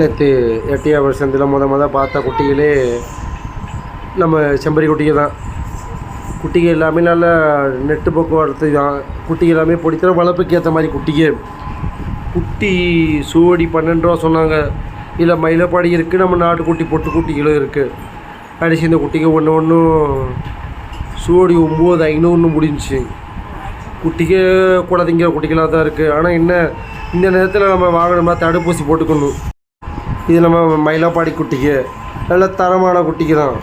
நேற்று எட்டியா வருஷத்தில் முத முத பார்த்த குட்டிகளே நம்ம செம்பரி குட்டிங்க தான். குட்டிகள் எல்லாமே நல்ல நெட்டு போக்குவரத்து தான். குட்டி எல்லாமே பிடித்தர வளர்ப்புக்கு ஏற்ற மாதிரி குட்டிகள் குட்டி சூவடி பன்னெண்டு ரூபா சொன்னாங்க. இல்லை மயிலப்பாடி இருக்குது நம்ம நாட்டுக்குட்டி பொட்டு குட்டிகளும் இருக்குது அடிச்சு இந்த குட்டிங்க ஒன்று ஒன்றும் சூடி ஒம்பது ஐநூறுன்னு முடிஞ்சுச்சு. குட்டிக்கு குழந்தைங்க குட்டிகளாக தான் இருக்குது ஆனால் என்ன இந்த நேரத்தில் நம்ம வாங்கணுமா தடுப்பூசி போட்டுக்கணும். இது நம்ம மயிலாப்பாடி குட்டிக்கு. நல்ல தரமான குட்டிக்கு தான்.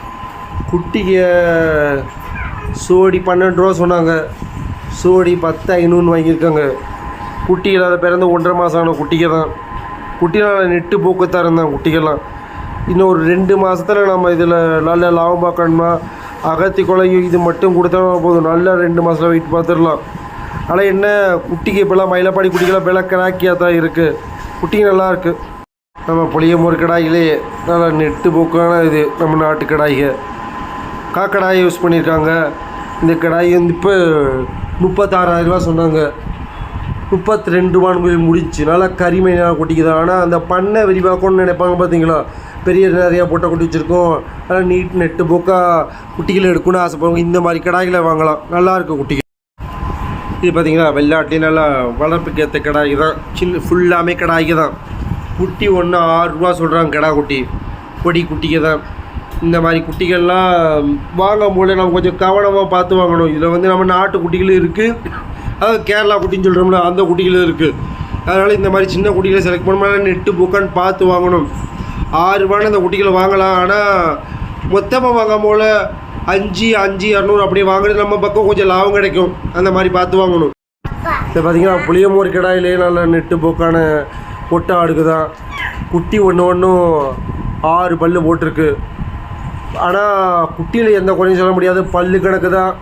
குட்டிக்கு சோடி பன்னெண்டு ரூபா சொன்னாங்க. சோடி பத்து ஐநூறுன்னு வாங்கியிருக்காங்க. குட்டி இல்லாத பிறந்து ஒன்றரை மாதம் ஆன குட்டிக்கு தான். குட்டியில் நெட்டு போக்குத்தான் இருந்தேன் குட்டிக்கெல்லாம் இன்னும் ஒரு ரெண்டு மாதத்தில் நம்ம இதில் நல்ல லாபம் பார்க்கணுமா? அகத்தி குலையும் இது மட்டும் கொடுத்தா போதும். நல்ல ரெண்டு மாதத்தில் வெயிட் பார்த்துடலாம். ஆனால் என்ன குட்டிக்கு இப்போல்லாம் மயிலப்பாடி குட்டிக்கெல்லாம் விலை கிராக்கியாக தான் இருக்குது குட்டிங்க நல்லா இருக்குது நம்ம புளியமூர் கடாயிலே நல்லா நெட்டு போக்கான இது நம்ம நாட்டு கடாய்க. காக்கடாயை யூஸ் பண்ணியிருக்காங்க. இந்த கடாய் வந்து இப்போ முப்பத்தாறாயிரரூவா சொன்னாங்க. முப்பத்தி ரெண்டு ரூபான்னு போய் முடிஞ்சுச்சு நல்லா கரிமையாக கொட்டிக்குது. ஆனால் அந்த பண்ணை விரிவாக்கணும்னு நினைப்பாங்க பார்த்தீங்களா? பெரிய நிறையா போட்ட குட்டி வச்சுருக்கோம். நல்லா நீட் நெட்டு போக்காக குட்டிகளை எடுக்கணும்னு ஆசைப்படுவாங்க. இந்த மாதிரி கடாய்களை வாங்கலாம். நல்லாயிருக்கும் குட்டிகள் இது பார்த்தீங்களா? வெள்ளாட்டி நல்லா வளர்ப்புக்கு ஏற்ற கடாய்க்கு தான். சின்ன ஃபுல்லாமே கடாய்க்கு தான். குட்டி ஒன்று ஆறு ரூபா சொல்கிறாங்க கடா குட்டி. பொடி குட்டிக்கு தான். இந்த மாதிரி குட்டிகள்லாம் வாங்கும் போது நம்ம கொஞ்சம் கவனமாக பார்த்து வாங்கணும். இதில் வந்து நம்ம நாட்டு குட்டிகளும் இருக்குது அதாவது கேரளா குட்டின்னு சொல்கிறோம்ல அந்த குட்டிகளும் இருக்குது அதனால் இந்த மாதிரி சின்ன குட்டிகளை செலக்ட் பண்ணோம்னா நெட்டு புக்கான்னு பார்த்து வாங்கணும். ஆறு ரூபான்னு அந்த குட்டிகளை வாங்கலாம். ஆனால் மொத்தமாக வாங்காம போல அஞ்சு அஞ்சு இரநூறு அப்படி வாங்குறது நம்ம பக்கம் கொஞ்சம் லாபம் கிடைக்கும். அந்த மாதிரி பார்த்து வாங்கணும். இப்போ பார்த்தீங்கன்னா புளியமூர் கிடாயிலே நல்ல நெட்டு போக்கான பொட்டை ஆடுக்கு தான் குட்டி ஒன்று ஒன்றும் ஆறு பல்லு போட்டிருக்கு. ஆனால் குட்டியில் எந்த குறையும் சொல்ல முடியாது. பல்லு கணக்கு தான்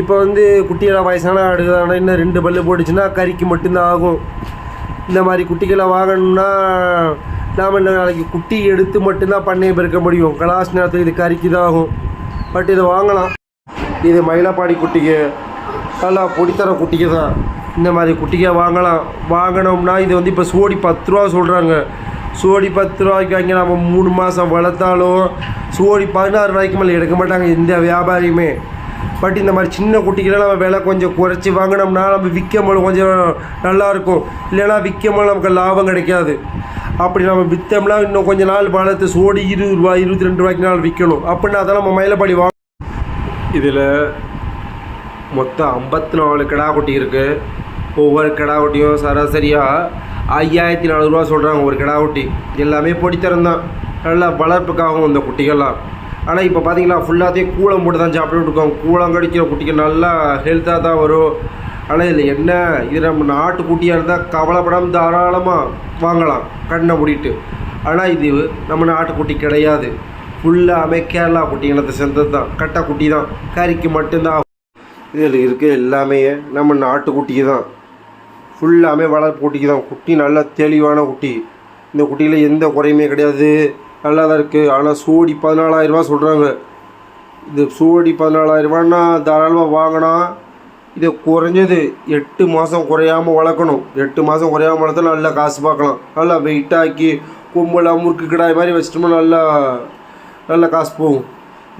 இப்போ வந்து குட்டியில் வயசான ஆடுக்கு தான் ஆனால் இன்னும் ரெண்டு பல்லு போட்டுச்சுன்னா கறிக்கு மட்டும்தான் ஆகும். இந்த மாதிரி குட்டிகளை வாங்கணும்னா நாம் இந்த நாளைக்கு குட்டி எடுத்து மட்டும்தான் பண்ணையை பெருக்க முடியும். கலாஸ் நேரத்தில் இது கறிக்கு தான் ஆகும். பட் இதை வாங்கலாம். இது மயிலாப்பாடி குட்டிக்கு. நல்லா பொடித்தர குட்டிக்கு தான் இந்த மாதிரி குட்டிக்காக வாங்கலாம். வாங்கினோம்னா இது வந்து இப்போ சோடி பத்து ரூபா சொல்கிறாங்க சோடி பத்து ரூபாய்க்கு வாங்கி நம்ம மூணு மாதம் வளர்த்தாலும் சோடி பதினாறு ரூபாய்க்கு மேலே எடுக்க மாட்டாங்க எந்த வியாபாரியுமே. பட் இந்த மாதிரி சின்ன குட்டிக்கெல்லாம் நம்ம விலை கொஞ்சம் குறைச்சி வாங்கினோம்னா நம்ம விற்கும்போது கொஞ்சம் நல்லாயிருக்கும் இல்லைன்னா விற்கும்போது நமக்கு லாபம் கிடைக்காது. அப்படி நம்ம விற்றோம்னா இன்னும் கொஞ்ச நாள் வளர்த்து சோடி இருபது ரூபாய் இருபத்தி ரெண்டு ரூபாய்க்கு நாள் விற்கணும். அப்படின்னா அதெல்லாம் நம்ம மயிலப்பாடி வாங்க இதில் மொத்தம் ஐம்பத்தி நாலு கிடா குட்டி இருக்குது ஒவ்வொரு கிடா ஒட்டியும் சராசரியாக ஐயாயிரத்தி நானூறுரூவா சொல்கிறாங்க ஒரு கிடா ஒட்டி எல்லாமே பொடித்தரம்தான் நல்லா வளர்ப்புக்காகவும் இந்த குட்டிகள்லாம். ஆனால் இப்போ பார்த்தீங்களா ஃபுல்லாத்தையும் கூளம் போட்டு தான் சாப்பிட்டு இருக்கோம். கூளம் கடிக்கிற குட்டிகள் நல்லா ஹெல்த்தாக தான் வரும். ஆனால் இதில் என்ன? இது நம்ம நாட்டு குட்டியாக இருந்தால் கவலைப்படாமல் தாராளமாக வாங்கலாம் கண்ணை மூடிட்டு. ஆனால் இது நம்ம நாட்டுக்குட்டி கிடையாது. ஃபுல்லாமே கேரளா குட்டிங்களத்தை சேர்ந்தது தான். கட்டை குட்டி தான். கறிக்கு மட்டும்தான். இதில் இருக்க எல்லாமே நம்ம நாட்டுக்குட்டி தான். ஃபுல்லாமே வளர்ப்பு குட்டிக்கு தான் குட்டி நல்ல தெளிவான குட்டி. இந்த குட்டியில் எந்த குறையுமே கிடையாது. நல்லா தான் இருக்குது ஆனால் சோடி பதினாலாயிரரூபா சொல்கிறாங்க இது சோடி பதினாலாயிரரூபான்னா தாராளமாக வாங்கினா இது குறைஞ்சது எட்டு மாதம் குறையாமல் வளர்க்கணும். எட்டு மாதம் குறையாமல் வளர்த்தா நல்லா காசு பார்க்கலாம். நல்லா வெயிட்டாக்கி கொம்பெல்லாம் முறுக்கு கிடாய் மாதிரி வச்சிட்டோம்னா நல்லா நல்லா காசு போகும்.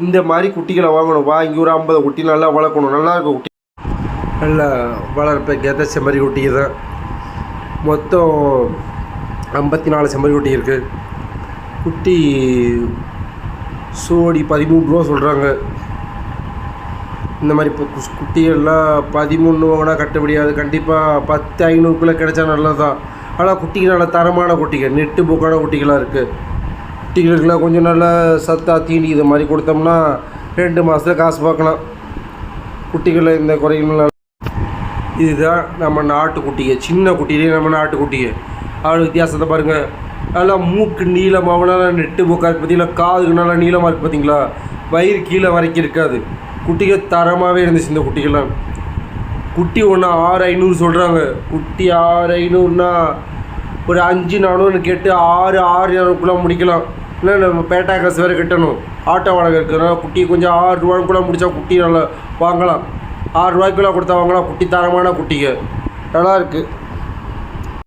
இந்த மாதிரி குட்டிகளை வாங்கணும். வாங்கி ஒரு ஐம்பது குட்டி நல்லா வளர்க்கணும். நல்லா இருக்கும் குட்டி. நல்லா வளர்ப்பேன் ஏற்ற செம்மறி குட்டிக்கு தான் மொத்தம் ஐம்பத்தி நாலு செம்மறி குட்டி இருக்குது குட்டி சோடி பதிமூணு ரூபா சொல்கிறாங்க இந்த மாதிரி இப்போ குஸ் குட்டிகள்லாம் பதிமூணு வாங்கினா கட்டுப்படியாது கண்டிப்பாக பத்து ஐநூறுக்குள்ளே கிடைச்சா நல்லது தான் ஆனால் குட்டிகள் நல்ல தரமான குட்டிகள் நெட்டு போக்கான குட்டிகளாக இருக்குது குட்டிகளுக்கெல்லாம் கொஞ்சம் நல்லா சத்தா தீனி இது மாதிரி கொடுத்தோம்னா ரெண்டு மாதத்துல காசு பார்க்கலாம். குட்டிகளில் இந்த குறைகள் இதுதான் நம்ம நாட்டுக்குட்டிங்க சின்ன குட்டியிலே நம்ம நாட்டுக்குட்டிங்க. அவ்வளோ வித்தியாசத்தை பாருங்கள் நல்லா மூக்கு நீளமாக நல்லா நெட்டு போக்காது பார்த்தீங்களா? காதுக்கு நல்லா நீளமாக இருக்குது பார்த்தீங்களா? வயிறு கீழே வரைக்கும் இருக்காது. குட்டிகள் தரமாகவே இருந்துச்சு இந்த குட்டிகள்லாம். குட்டி ஒன்று ஆறு ஐநூறு சொல்கிறாங்க குட்டி ஆறு ஐநூறுனா ஒரு அஞ்சு நானூறுன்னு கேட்டு ஆறு ஆறு இரநூறுக்குள்ளே முடிக்கலாம். இல்லை நம்ம பேட்டா காசு வேறு கட்டணும். ஆட்டோ வாடகை இருக்குன்னா குட்டி கொஞ்சம் ஆறு ரூபாய்க்குள்ளே முடித்தா குட்டி நல்லா வாங்கலாம். ஆறு ரூபாய்க்குள்ளே குட்டி தரமான குட்டிங்க. நல்லா இருக்குது